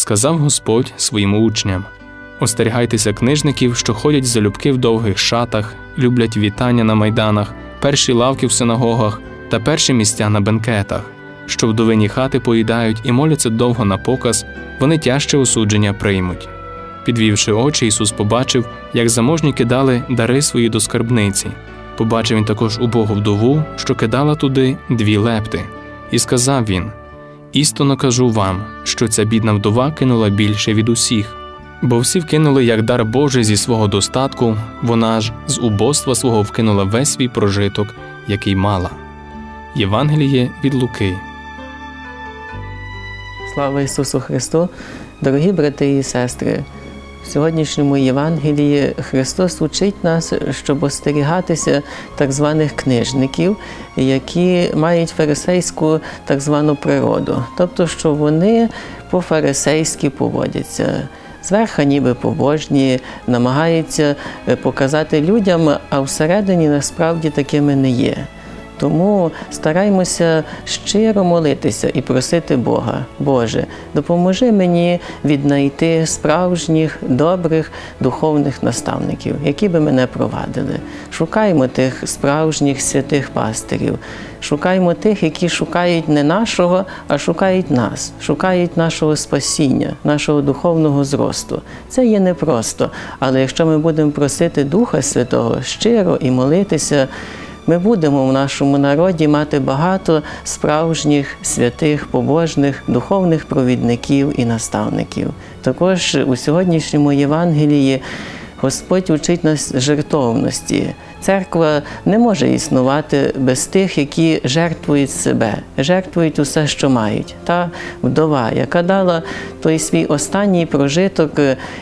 сказав Господь своїм учням: Остерігайтеся книжників, що ходять залюбки в довгих шатах, люблять вітання на майданах, перші лавки в синагогах та перші місця на бенкетах, що вдовині хати поїдають і моляться довго на показ, вони тяжче осудження приймуть. Підвівши очі, Ісус побачив, як заможні кидали дари свої до скарбниці. Побачив він також убогу вдову, що кидала туди дві лепти, і сказав він: Істинно кажу вам, що ця бідна вдова кинула більше від усіх, бо всі вкинули як дар Божий зі свого достатку, вона ж з убоства свого вкинула весь свій прожиток, який мала. Євангеліє від Луки. Слава Ісусу Христу! Дорогі брати і сестри! В сьогоднішньому Євангелії Христос учить нас, щоб остерігатися так званих книжників, які мають фарисейську так звану природу, тобто, що вони по-фарисейськи поводяться. Зверха ніби побожні, намагаються показати людям, а всередині насправді такими не є. Тому стараймося щиро молитися і просити Бога, Боже, допоможи мені віднайти справжніх, добрих духовних наставників, які би мене провадили. Шукаймо тих справжніх святих пастирів, шукаймо тих, які шукають не нашого, а шукають нас, шукають нашого спасіння, нашого духовного зросту. Це є непросто, але якщо ми будемо просити Духа Святого щиро і молитися. Ми будемо в нашому народі мати багато справжніх святих, побожних, духовних провідників і наставників. Також у сьогоднішньому Євангелії Господь учить нас жертовності. Церква не може існувати без тих, які жертвують себе, жертвують усе, що мають. Та вдова, яка дала той свій останній прожиток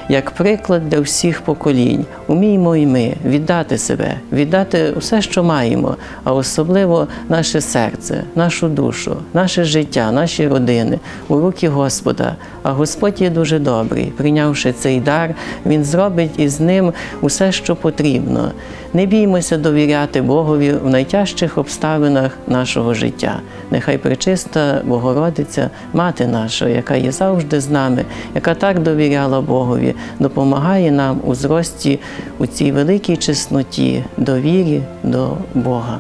як приклад для всіх поколінь. Уміймо і ми віддати себе, віддати усе, що маємо, а особливо наше серце, нашу душу, наше життя, наші родини у руки Господа. А Господь є дуже добрий. Прийнявши цей дар, Він зробить із ним усе, що потрібно. Не біймося довіряти Богові в найтяжчих обставинах нашого життя. Нехай причиста Богородиця, мати наша, яка є завжди з нами, яка так довіряла Богові, допомагає нам у зрості у цій великій чесноті, довірі до Бога.